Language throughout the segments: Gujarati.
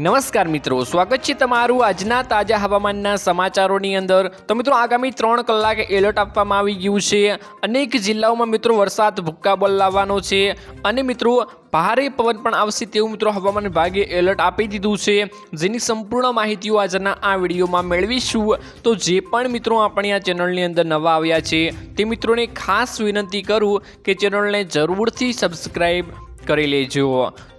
નમસ્કાર મિત્રો, સ્વાગત છે તમારું આજના તાજા હવામાનના સમાચારોની અંદર. તો મિત્રો, આગામી ત્રણ કલાકે એલર્ટ આપવામાં આવી ગયું છે. અનેક જિલ્લાઓમાં મિત્રો વરસાદ ભૂક્કા લાવવાનો છે. અને મિત્રો, ભારે પવન પણ આવશે તેવું મિત્રો હવામાન વિભાગે એલર્ટ આપી દીધું છે. જેની સંપૂર્ણ માહિતીઓ આજના આ વિડીયોમાં મેળવીશું. તો જે પણ મિત્રો આપણે આ ચેનલની અંદર નવા આવ્યા છે, તે મિત્રોને ખાસ વિનંતી કરું કે ચેનલને જરૂરથી સબસ્ક્રાઈબ કરી લેજો.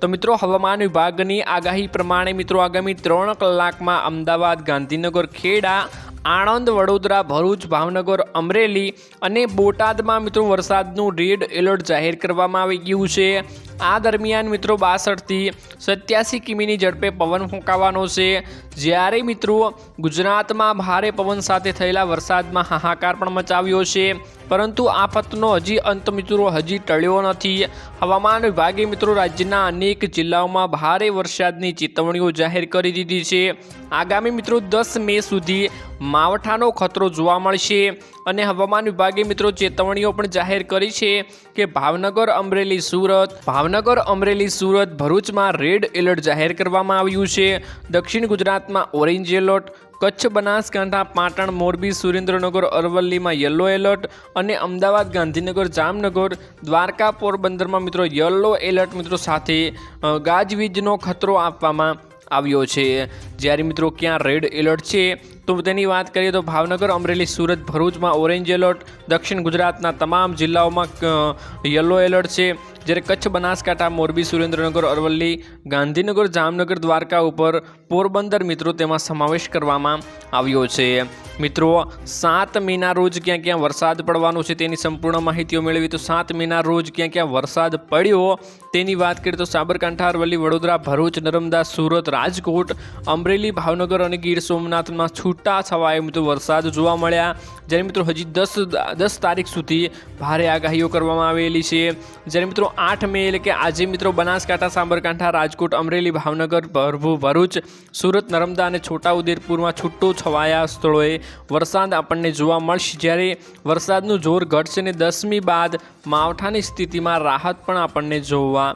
તો મિત્રો, હવામાન વિભાગની આગાહી પ્રમાણે મિત્રો, આગામી ત્રણ કલાકમાં અમદાવાદ, ગાંધીનગર, ખેડા આણંદ, વડોદરા, ભરૂચ, ભાવનગર, અમરેલી અને બોટાદમાં મિત્રો વરસાદનું રેડ એલર્ટ જાહેર કરવામાં આવી ગયું છે. આ દરમિયાન મિત્રો બાસઠથી સત્યાસી કિમીની ઝડપે પવન ફૂંકાવાનો છે. જ્યારે મિત્રો ગુજરાતમાં ભારે પવન સાથે થયેલા વરસાદમાં હાહાકાર પણ મચાવ્યો છે. પરંતુ આફતનો હજી અંત મિત્રો હજી ટળ્યો નથી. હવામાન વિભાગે મિત્રો રાજ્યના અનેક જિલ્લાઓમાં ભારે વરસાદની ચેતવણીઓ જાહેર કરી દીધી છે. આગામી મિત્રો દસ મે સુધી માવઠાનો ખતરો જોવા મળશે. અને હવામાન વિભાગે મિત્રો ચેતવણીઓ પણ જાહેર કરી છે કે ભાવનગર અમરેલી સુરત, ભાવનગર અમરેલી સુરત ભરૂચમાં રેડ એલર્ટ જાહેર કરવામાં આવ્યું છે. દક્ષિણ ગુજરાતમાં ઓરેન્જ એલર્ટ, કચ્છ બનાસકાંઠા, પાટણ, મોરબી, સુરેન્દ્રનગર, અરવલ્લીમાં યલો એલર્ટ અને અમદાવાદ, ગાંધીનગર, જામનગર, દ્વારકા, પોરબંદરમાં મિત્રો યલો એલર્ટ મિત્રો સાથે ગાજવીજનો ખતરો આપવામાં આવ્યો છે. જ્યારે મિત્રો ક્યાં રેડ એલર્ટ છે, તો તેની વાત કરીએ તો ભાવનગર, અમરેલી, સુરત, ભરૂચમાં ઓરેન્જ એલર્ટ, દક્ષિણ ગુજરાતના તમામ જિલ્લાઓમાં યલો એલર્ટ છે. જ્યારે કચ્છ, બનાસકાંઠા, મોરબી, સુરેન્દ્રનગર, અરવલ્લી, ગાંધીનગર, જામનગર, દ્વારકા ઉપર પોરબંદર મિત્રો તેમાં સમાવેશ કરવામાં આવ્યો છે. મિત્રો, સાત મેના રોજ ક્યાં ક્યાં વરસાદ પડવાનો છે તેની સંપૂર્ણ માહિતીઓ મેળવી તો સાત મેના રોજ ક્યાં ક્યાં વરસાદ પડ્યો, તેની વાત કરીએ તો સાબરકાંઠા, અરવલ્લી, વડોદરા, ભરૂચ, નર્મદા, સુરત, રાજકોટ, અમરેલી ભાવનગર અને ગીર સોમનાથમાં છૂટા છવાયા મિત્રો વરસાદ જોવા મળ્યા. જ્યારે મિત્રો હજી દસ દસ તારીખ સુધી ભારે આગાહીઓ કરવામાં આવેલી છે. જ્યારે મિત્રો આઠ મે એટલે કે આજે મિત્રો બનાસકાંઠા, સાબરકાંઠા, રાજકોટ, અમરેલી, ભાવનગર, ભરભુ, ભરૂચ, સુરત, નર્મદા અને છોટાઉદેપુરમાં છૂટો છવાયા સ્થળોએ વરસાદ આપણને જોવા મળશે. જ્યારે વરસાદનું જોર ઘટશે ને દસમી બાદ માવઠાની સ્થિતિમાં રાહત પણ આપણને જોવા